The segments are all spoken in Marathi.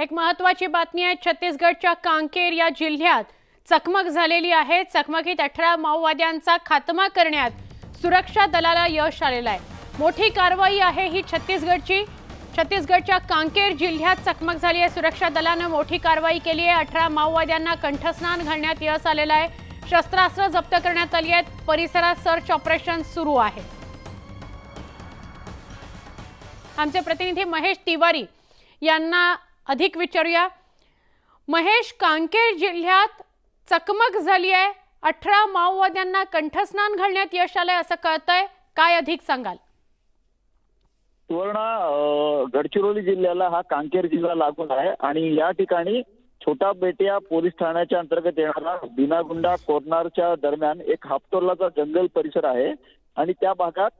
एक महत्वाची बातमी आहे छत्तीसगडच्या कांकेर या जिल्ह्यात चकमक झालेली आहे. चकमकीत अठरा माओवाद्यांचा खात्मा करण्यात सुरक्षा दलाला यश आलेलं आहे. मोठी कारवाई आहे ही छत्तीसगडची. छत्तीसगडच्या कांकेर जिल्ह्यात चकमक झाली आहे. सुरक्षा दलानं मोठी कारवाई केली आहे. अठरा माओवाद्यांना कंठस्नान घालण्यात यश आलेलं आहे. शस्त्रास्त्र जप्त करण्यात आली आहेत. परिसरात सर्च ऑपरेशन सुरू आहे. आमचे प्रतिनिधी महेश तिवारी यांना अधिक विचारूया. महेश कांकेर जिल्ह्यात चकमक झाली आहे. अठरा माओवाद्यांना कंठस्नान घालण्यात यश आलंय असं कळतंय. काय अधिक सांगाल? सुवर्णा गडचिरोली जिल्ह्याला हा कांकेर जिल्हा लागून आहे आणि या ठिकाणी छोटा बेटिया पोलीस ठाण्याच्या अंतर्गत येणारा बिनागुंडा कोरनारच्या दरम्यान एक हापतोर्लाचा जंगल परिसर आहे आणि त्या भागात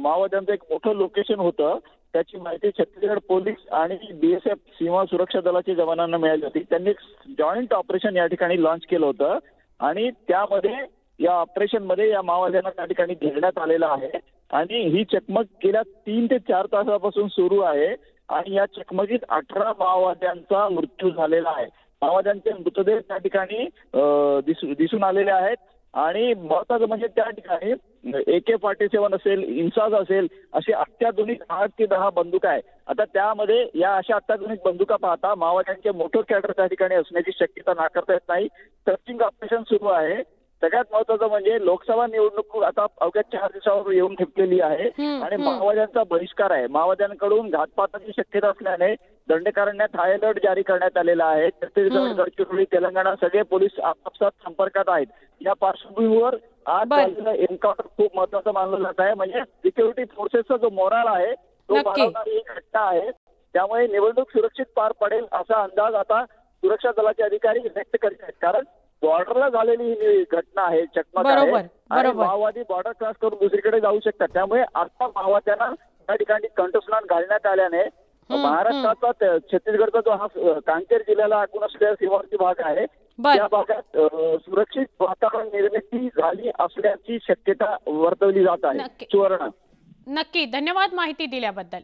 माओवाद्यांचं एक मोठं लोकेशन होतं त्याची माहिती छत्तीसगड पोलीस आणि बीएसएफ सीमा सुरक्षा दलाच्या जवानांना मिळाली होती. त्यांनी जॉईंट ऑपरेशन या ठिकाणी लॉन्च केलं होतं. आणि त्यामध्ये या ऑपरेशनमध्ये या माओवाद्यांना त्या ठिकाणी घेण्यात आलेलं आहे. आणि ही चकमक गेल्या तीन ते चार तासापासून सुरू आहे. आणि या चकमकीत अठरा माओवाद्यांचा मृत्यू झालेला आहे. माओवाद्यांचे मृतदेह त्या ठिकाणी दिसून आलेले आहेत. आणि महत्वाचं म्हणजे त्या ठिकाणी ए के फॉर्टी सेव्हन असेल इन्साज असेल अशी अत्याधुनिक आठ ते दहा बंदुका आहे आता त्यामध्ये या अशा अत्याधुनिक बंदुका पाहता माओवाद्यांचे मोठं कॅडर त्या ठिकाणी असण्याची शक्यता नाकारता येत नाही. सर्चिंग ऑपरेशन सुरू आहे. सगळ्यात महत्वाचं म्हणजे लोकसभा निवडणूक आता अवघ्या चार दिवसावर येऊन ठेपलेली आहे. आणि. माओवाद्यांचा बहिष्कार आहे. माओवाद्यांकडून घातपाताची शक्यता असल्याने दंडकारण्यात हाय अलर्ट जारी करण्यात आलेला आहे. छत्तीसगड. गडचिरोली तेलंगणा सगळे पोलीस आपापसात संपर्कात आहेत. या पार्श्वभूमीवर आज एन्काउंटर खूप महत्वाचं मानलं जात आहे. म्हणजे सिक्युरिटी फोर्सेसचा जो मोराल आहे तो. वाढवणारी एक घटना आहे. त्यामुळे निवडणूक सुरक्षित पार पडेल असा अंदाज आता सुरक्षा दलाचे अधिकारी व्यक्त करीत आहेत. कारण बॉर्डरला झालेली ही घटना आहे चकमक आहे. आणि. माओवादी बॉर्डर क्रॉस करून दुसरीकडे जाऊ शकतात. त्यामुळे आता माओवाद्यांना त्या ठिकाणी कंठस्नान घालण्यात आल्याने महाराष्ट्राचा छत्तीसगडचा जो हा कांकेर जिल्ह्याला लागून असलेला सीमावर्ती भाग आहे. त्या भागात सुरक्षित वातावरण निर्मिती झाली असल्याची शक्यता वर्तवली जात आहे. सुवर्ण. नक्की. धन्यवाद माहिती दिल्याबद्दल.